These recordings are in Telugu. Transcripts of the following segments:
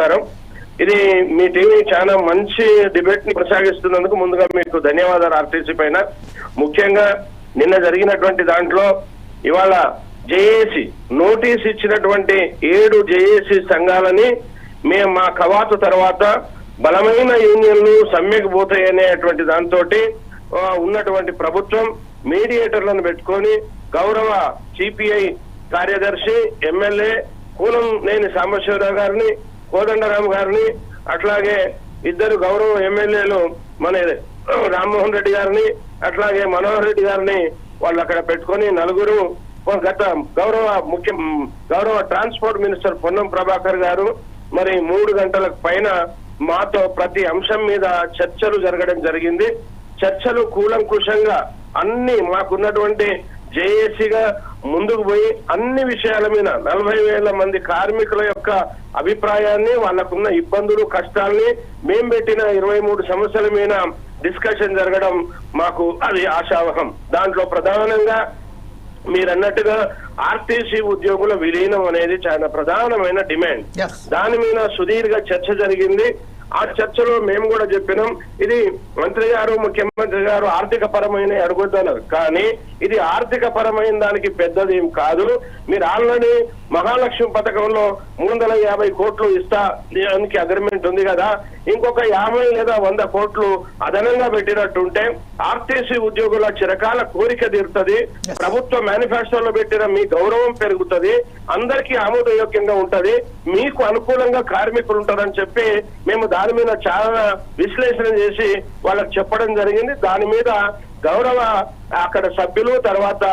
నమస్కారం. ఇది మీ టీవీ చాలా మంచి డిబేట్ని కొనసాగిస్తున్నందుకు ముందుగా మీకు ధన్యవాదాలు ఆర్టీసీ పైన. ముఖ్యంగా నిన్న జరిగినటువంటి దాంట్లో ఇవాళ జేఏసీ నోటీస్ ఇచ్చినటువంటి ఏడు జేఏసీ సంఘాలని మేము మా కవాతు తర్వాత బలమైన యూనియన్లు సమ్మెకు పోతాయి అనేటువంటి దాంతో ఉన్నటువంటి ప్రభుత్వం మీడియేటర్లను పెట్టుకొని గౌరవ సిపిఐ కార్యదర్శి ఎమ్మెల్యే కూలం నేని సాంబశివరావు గారిని కోదండరామ్ గారిని అట్లాగే ఇద్దరు గౌరవ ఎమ్మెల్యేలు మన రామ్మోహన్ రెడ్డి గారిని అట్లాగే మనోహర్ రెడ్డి గారిని వాళ్ళు అక్కడ పెట్టుకొని నలుగురు గత గౌరవ ముఖ్య గౌరవ ట్రాన్స్పోర్ట్ మినిస్టర్ పొన్నం ప్రభాకర్ గారు మరి మూడు గంటలకు పైన మాతో ప్రతి అంశం మీద చర్చలు జరగడం జరిగింది. చర్చలు కూలంకుషంగా అన్ని మాకున్నటువంటి జేఏసీగా ముందుకు పోయి అన్ని విషయాల మీద నలభై వేల మంది కార్మికుల యొక్క అభిప్రాయాన్ని వాళ్ళకున్న ఇబ్బందులు కష్టాల్ని మేం పెట్టిన ఇరవై మూడు సమస్యల మీద డిస్కషన్ జరగడం మాకు అది ఆశావహం. దాంట్లో ప్రధానంగా మీరు అన్నట్టుగా ఆర్టీసీ ఉద్యోగుల విలీనం అనేది చాలా ప్రధానమైన డిమాండ్. దాని మీద సుదీర్ఘ చర్చ జరిగింది. ఆ చర్చలో మేము కూడా చెప్పినాం. ఇది మంత్రి గారు ముఖ్యమంత్రి గారు ఆర్థిక పరమైన అడుగుతున్నారు. కానీ ఇది ఆర్థిక పరమైన దానికి పెద్దది ఏం కాదు. మీరు ఆల్రెడీ మహాలక్ష్మి పథకంలో మూడు వందల యాభై కోట్లు ఇస్తా దానికి అగ్రిమెంట్ ఉంది కదా. ఇంకొక యాభై లేదా వంద కోట్లు అదనంగా పెట్టినట్టుంటే ఆర్టీసీ ఉద్యోగుల చిరకాల కోరిక తీరుతుంది. ప్రభుత్వ మేనిఫెస్టోలో పెట్టిన మీ గౌరవం పెరుగుతుంది. అందరికీ ఆమోదయోగ్యంగా ఉంటది. మీకు అనుకూలంగా కార్మికులు ఉంటారని చెప్పి మేము దాని మీద చాలా విశ్లేషణ చేసి వాళ్ళకి చెప్పడం జరిగింది. దాని మీద గౌరవ అక్కడ సభ్యులు తర్వాత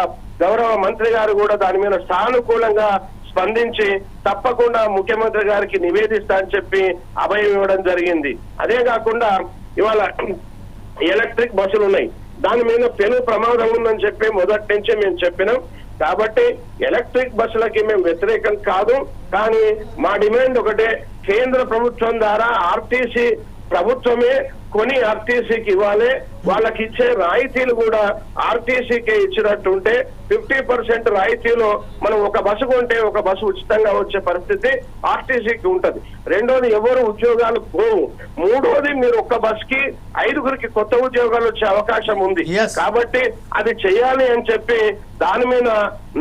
గౌరవ మంత్రి గారు కూడా దాని మీద సానుకూలంగా స్పందించి తప్పకుండా ముఖ్యమంత్రి గారికి నివేదిస్తా అని చెప్పి అభయం ఇవ్వడం జరిగింది. అదే కాకుండా ఇవాళ ఎలక్ట్రిక్ బస్సులు ఉన్నాయి. దాని మీద పెను ప్రమాదం ఉందని చెప్పి మొదటి నుంచే మేము చెప్పినాం. కాబట్టి ఎలక్ట్రిక్ బస్సులకి మేము వ్యతిరేకం కాదు. కానీ మా డిమాండ్ ఒకటే కేంద్ర ప్రభుత్వం ద్వారా ఆర్టీసీ ప్రభుత్వమే కొని ఆర్టీసీకి ఇవ్వాలి. వాళ్ళకి ఇచ్చే రాయితీలు కూడా ఆర్టీసీకే ఇచ్చినట్టుంటే ఫిఫ్టీ పర్సెంట్ రాయితీలో మనం ఒక బస్సు కొంటే ఒక బస్సు ఉచితంగా వచ్చే పరిస్థితి ఆర్టీసీకి ఉంటది. రెండోది ఎవరు ఉద్యోగాలు పోవు. మూడోది మీరు ఒక్క బస్కి ఐదుగురికి కొత్త ఉద్యోగాలు వచ్చే అవకాశం ఉంది. కాబట్టి అది చేయాలి అని చెప్పి దాని మీద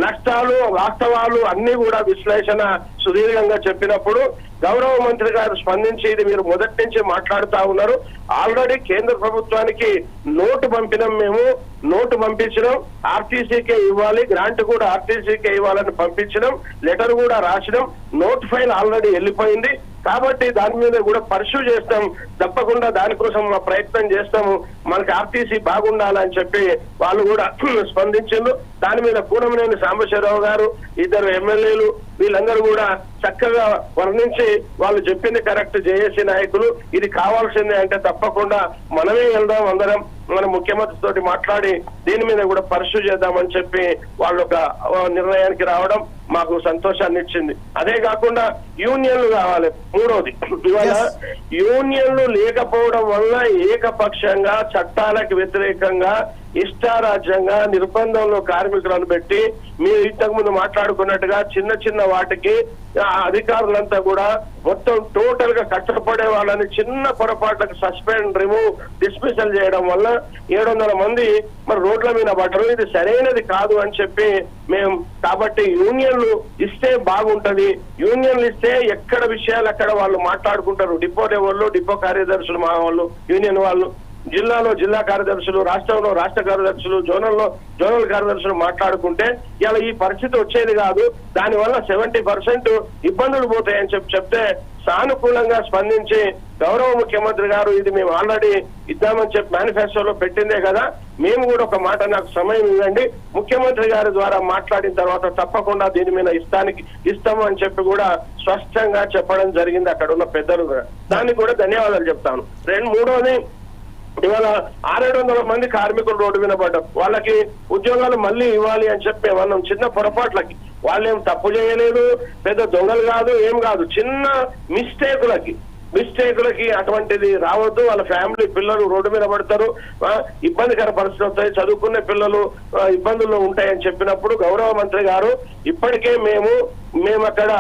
నష్టాలు వాస్తవాలు అన్ని కూడా విశ్లేషణ సుదీర్ఘంగా చెప్పినప్పుడు గౌరవ మంత్రి గారు స్పందించి ఇది మీరు మొదటి నుంచి మాట్లాడుతా ఉన్నారు. ఆల్రెడీ కేంద్ర ప్రభుత్వానికి నోటు పంపినాం మేము. నోటు పంపించడం ఆర్టీసీకే ఇవ్వాలి. గ్రాంట్ కూడా ఆర్టీసీకే ఇవ్వాలని పంపించడం లెటర్ కూడా రాసడం నోట్ ఫైల్ ఆల్రెడీ వెళ్ళిపోయింది. కాబట్టి దాని మీద కూడా పర్సూ చేస్తాం. తప్పకుండా దానికోసం మా ప్రయత్నం చేస్తాము. మనకి ఆర్టీసీ బాగుండాలని చెప్పి వాళ్ళు కూడా స్పందించిండ్రు. దాని మీద కూడమనేని సాంబశివరావు గారు ఇద్దరు ఎమ్మెల్యేలు వీళ్ళందరూ కూడా చక్కగా వర్ణించి వాళ్ళు చెప్పింది కరెక్ట్ జేఏసీ నాయకులు. ఇది కావాల్సిందే అంటే తప్పకుండా మనమే వెళ్దాం అందరం మన ముఖ్యమంత్రి తోటి మాట్లాడి దీని మీద కూడా పర్సూ చేద్దామని చెప్పి వాళ్ళు ఒక నిర్ణయానికి రావడం మాకు సంతోషాన్ని ఇచ్చింది. అదే కాకుండా యూనియన్లు కావాలి మూడోది. ఇవాళ యూనియన్లు లేకపోవడం వల్ల ఏకపక్షంగా చట్టాలకు వ్యతిరేకంగా ఇష్టారాజ్యంగా నిర్బంధంలో కార్మికులను పెట్టి మీరు ఇంతకు ముందు మాట్లాడుకున్నట్టుగా చిన్న చిన్న వాటికి అధికారులంతా కూడా మొత్తం టోటల్గా కష్టపడే వాళ్ళని చిన్న పొరపాట్లకు సస్పెండ్ రిమూవ్ డిస్మిసల్ చేయడం వల్ల ఏడు వందల మంది మరి రోడ్ల మీద పడ్డరు. ఇది సరైనది కాదు అని చెప్పి మేము కాబట్టి యూనియన్లు ఇస్తే బాగుంటది. యూనియన్లు ఇస్తే ఎక్కడ విషయాలు అక్కడ వాళ్ళు మాట్లాడుకుంటారు. డిపో లెవెల్లో డిపో కార్యదర్శులు మా వాళ్ళు యూనియన్ వాళ్ళు. జిల్లాలో జిల్లా కార్యదర్శులు రాష్ట్రంలో రాష్ట్ర కార్యదర్శులు జోనల్లో జోనల్ కార్యదర్శులు మాట్లాడుకుంటే ఇలా ఈ పరిస్థితి వచ్చేది కాదు. దానివల్ల సెవెంటీ పర్సెంట్ ఇబ్బందులు పోతాయని చెప్పి చెప్తే సానుకూలంగా స్పందించి గౌరవ ముఖ్యమంత్రి గారు ఇది మేము ఆల్రెడీ ఇద్దామని చెప్పి మేనిఫెస్టోలో పెట్టిందే కదా. మేము కూడా ఒక మాట నాకు సమయం ఇవ్వండి. ముఖ్యమంత్రి గారి ద్వారా మాట్లాడిన తర్వాత తప్పకుండా దీని మీద ఇస్తానికి ఇస్తాము అని చెప్పి కూడా స్పష్టంగా చెప్పడం జరిగింది అక్కడ ఉన్న పెద్దలు కూడా. దానికి కూడా ధన్యవాదాలు చెప్తాను. రెండు మూడోది ఇవాళ ఆరేడు వందల మంది కార్మికులు రోడ్డు మీద పడ్డారు వాళ్ళకి ఉద్యోగాలు మళ్ళీ ఇవ్వాలి అని చెప్పి మనం చిన్న పొరపాట్లకి వాళ్ళు ఏం తప్పు చేయలేదు పెద్ద దొంగలు కాదు ఏం కాదు. చిన్న మిస్టేకులకి మిస్టేకులకి అటువంటిది రావద్దు. వాళ్ళ ఫ్యామిలీ పిల్లలు రోడ్డు మీద పడతారు. ఇబ్బందికర పరిస్థితులు వస్తాయి. చదువుకునే పిల్లలు ఇబ్బందుల్లో ఉంటాయని చెప్పినప్పుడు గౌరవ మంత్రి గారు ఇప్పటికే మేము మేము అక్కడ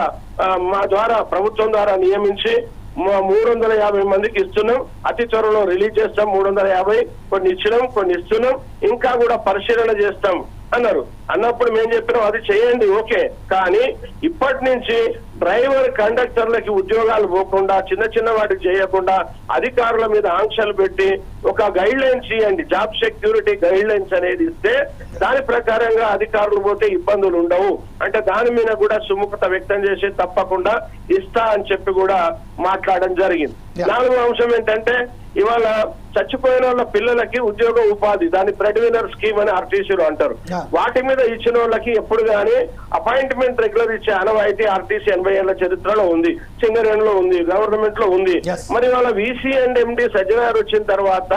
మా ద్వారా ప్రభుత్వం ద్వారా నియమించి మూడు వందల యాభై మందికి ఇస్తున్నాం. అతి త్వరలో రిలీజ్ చేస్తాం మూడు వందల యాభై కొన్ని ఇచ్చినాం కొన్ని ఇస్తున్నాం. ఇంకా కూడా పరిశీలన చేస్తాం. అన్నారు. అన్నప్పుడు మేము చెప్పినాం అది చేయండి ఓకే. కానీ ఇప్పటి నుంచి డ్రైవర్ కండక్టర్లకి ఉద్యోగాలు పోకుండా చిన్న చిన్న వాటికి చేయకుండా అధికారుల మీద ఆంక్షలు పెట్టి ఒక గైడ్ లైన్స్ ఇవ్వండి జాబ్ సెక్యూరిటీ గైడ్ లైన్స్ అనేది ఇస్తే దాని ప్రకారంగా అధికారులు పోతే ఇబ్బందులు ఉండవు. అంటే దాని మీద కూడా సుముఖత వ్యక్తం చేసి తప్పకుండా ఇస్తా అని చెప్పి కూడా మాట్లాడడం జరిగింది. నాలుగో అంశం ఏంటంటే ఇవాళ చచ్చిపోయిన వాళ్ళ పిల్లలకి ఉద్యోగ ఉపాధి దాని బ్రెడ్ వినర్ స్కీమ్ అని ఆర్టీసీలో అంటారు. వాటి మీద ఇచ్చిన వాళ్ళకి ఎప్పుడు గానీ అపాయింట్మెంట్ రెగ్యులర్ ఇచ్చే ఆనవాయితీ ఆర్టీసీ ఎనభై ఏళ్ళ చరిత్రలో ఉంది సింగరేణిలో ఉంది గవర్నమెంట్లో ఉంది. మరి వాళ్ళ వీసీ అండ్ ఎండి సజ్జనార్ వచ్చిన తర్వాత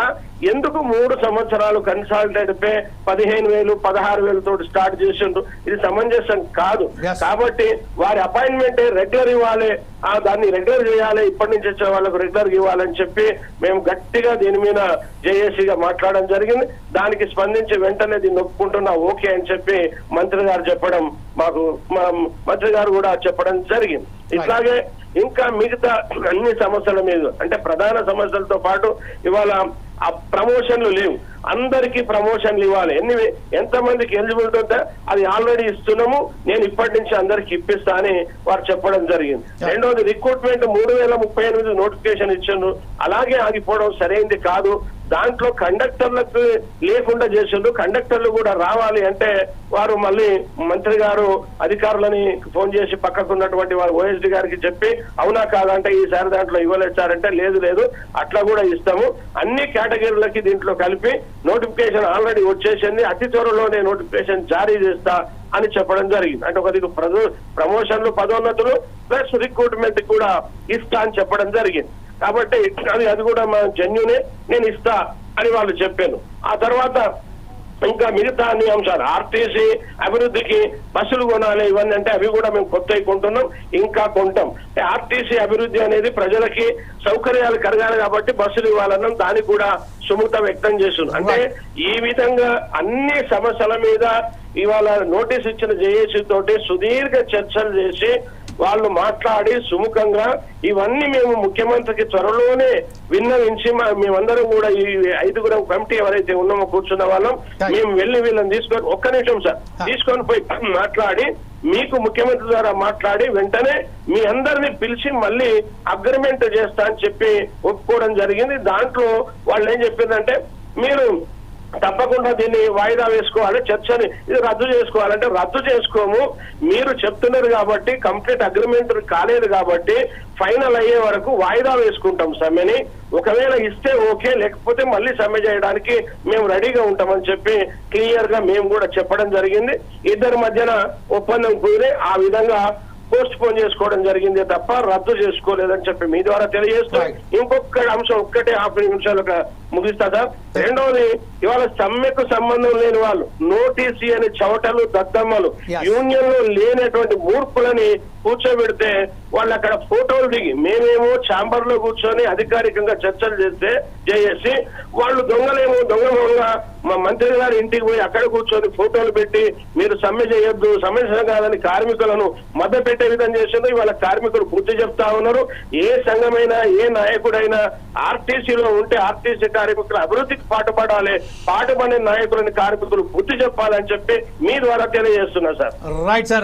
ఎందుకు మూడు సంవత్సరాలు కన్సల్టెడ్ పే పదిహేను వేలు పదహారు వేలు తోటి స్టార్ట్ చేసిండ్రు ఇది సమంజసం కాదు. కాబట్టి వారి అపాయింట్మెంట్ రెగ్యులర్ ఇవ్వాలి ఆ దాన్ని రెగ్యులర్ చేయాలి ఇప్పటి నుంచి వచ్చే వాళ్ళకు రెగ్యులర్ ఇవ్వాలని చెప్పి మేము గట్టిగా దీని మీద జేఏసీగా మాట్లాడడం జరిగింది. దానికి స్పందించి వెంటనే దీన్ని ఒప్పుకుంటున్నా ఓకే అని చెప్పి మంత్రి గారు చెప్పడం మాకు మంత్రి గారు కూడా చెప్పడం జరిగింది. ఇట్లాగే ఇంకా మిగతా అన్ని సమస్యల మీద అంటే ప్రధాన సమస్యలతో పాటు ఇవాళ ఆ ప్రమోషన్లు లేవు. అందరికీ ప్రమోషన్లు ఇవ్వాలి. ఎన్ని ఎంత మందికి ఎలిజిబిలిటీ ఉంటే అది ఆల్రెడీ ఇస్తున్నాము. నేను ఇప్పటి నుంచి అందరికి ఇప్పిస్తా అని వారు చెప్పడం జరిగింది. రెండోది రిక్రూట్మెంట్ మూడు వేల ముప్పై ఎనిమిది నోటిఫికేషన్ ఇచ్చిండ్రు. అలాగే ఆగిపోవడం సరైంది కాదు. దాంట్లో కండక్టర్లకు లేకుండా చేసిండు కండక్టర్లు కూడా రావాలి అంటే వారు మళ్ళీ మంత్రి గారు అధికారులని ఫోన్ చేసి పక్కకున్నటువంటి వారు ఓఎస్డి గారికి చెప్పి అవునా కాదంటే ఈసారి దాంట్లో ఇవ్వలేదు సార్ అంటే లేదు లేదు అట్లా కూడా ఇస్తాము. అన్ని కేటగిరీలకి దీంట్లో కలిపి నోటిఫికేషన్ ఆల్రెడీ వచ్చేసింది. అతి త్వరలోనే నోటిఫికేషన్ జారీ చేస్తా అని చెప్పడం జరిగింది. అంటే ఒక దిగు ప్రమోషన్లు పదోన్నతులు ప్లస్ రిక్రూట్మెంట్ కూడా ఇస్తా అని చెప్పడం జరిగింది. కాబట్టి అది అది కూడా మా జన్యునే నేను ఇస్తా అని వాళ్ళు చెప్పాను. ఆ తర్వాత ఇంకా మిగతా అన్ని అంశాలు ఆర్టీసీ అభివృద్ధికి బస్సులు కొనాలి ఇవన్నీ అంటే అవి కూడా మేము కొత్తవి కొంటున్నాం ఇంకా కొంటాం. అంటే ఆర్టీసీ అభివృద్ధి అనేది ప్రజలకి సౌకర్యాలు కలగాలి కాబట్టి బస్సులు ఇవ్వాలన్నాం దానికి కూడా సుముఖత వ్యక్తం చేస్తున్నాం. అంటే ఈ విధంగా అన్ని సమస్యల మీద ఇవాళ నోటీస్ ఇచ్చిన జేఏసీ తోటి సుదీర్ఘ చర్చలు చేసి వాళ్ళు మాట్లాడి సుముఖంగా ఇవన్నీ మేము ముఖ్యమంత్రికి త్వరలోనే విన్నవించి మేమందరం కూడా ఈ ఐదుగురం కమిటీ ఎవరైతే ఉన్నామో కూర్చున్న వాళ్ళం. మేము వెళ్ళి వీళ్ళని తీసుకొని ఒక్క నిమిషం సార్. తీసుకొని పోయి మాట్లాడి మీకు ముఖ్యమంత్రి ద్వారా మాట్లాడి వెంటనే మీ అందరిని పిలిచి మళ్ళీ అగ్రిమెంట్ చేస్తా అని చెప్పి ఒప్పుకోవడం జరిగింది దాంట్లో వాళ్ళు ఏం చెప్పిందంటే మీరు తప్పకుండా దీన్ని వాయిదా వేసుకోవాలి చర్చని ఇది రద్దు చేసుకోవాలంటే రద్దు చేసుకోము. మీరు చెప్తున్నారు కాబట్టి కంప్లీట్ అగ్రిమెంట్ కాలేదు కాబట్టి ఫైనల్ అయ్యే వరకు వాయిదా వేసుకుంటాం సమ్మెని. ఒకవేళ ఇస్తే ఓకే లేకపోతే మళ్ళీ సమ్మె చేయడానికి మేము రెడీగా ఉంటామని చెప్పి క్లియర్గా మేము కూడా చెప్పడం జరిగింది. ఇద్దరి మధ్యన ఒప్పందం కుదిరి ఆ విధంగా పోస్ట్ పోన్ చేసుకోవడం జరిగింది తప్ప రద్దు చేసుకోలేదని చెప్పి మీ ద్వారా తెలియజేస్తూ. ఇంకొక అంశం ఒక్కటే యాభై నిమిషాలు ముగిస్తా సార్ రెండవది ఇవాళ సమ్మెకు సంబంధం లేని వాళ్ళు నోటీసీ అని చవటలు దద్దమ్మలు. యూనియన్లో లేనటువంటి మూర్ఖులని కూర్చోబెడితే వాళ్ళు అక్కడ ఫోటోలు దిగి మేమేమో ఛాంబర్లో కూర్చొని అధికారికంగా చర్చలు చేస్తే చేసి వాళ్ళు దొంగలేమో దొంగమోగా మా మంత్రి గారి ఇంటికి పోయి అక్కడ కూర్చొని ఫోటోలు పెట్టి మీరు సమ్మె చేయొద్దు సమస్య కాదని కార్మికులను మద్దతు పెట్టే విధంగా చేసిందో ఇవాళ కార్మికులు బుద్ధి చెప్తా ఉన్నారు. ఏ సంఘమైనా ఏ నాయకుడైనా ఆర్టీసీలో ఉంటే ఆర్టీసీ కార్మికుల అభివృద్ధికి పాటుపడాలి. పాటుపడే నాయకులని కార్మికులు బుద్ధి చెప్పాలని చెప్పి మీ ద్వారా తెలియజేస్తున్నా సార్. Right sir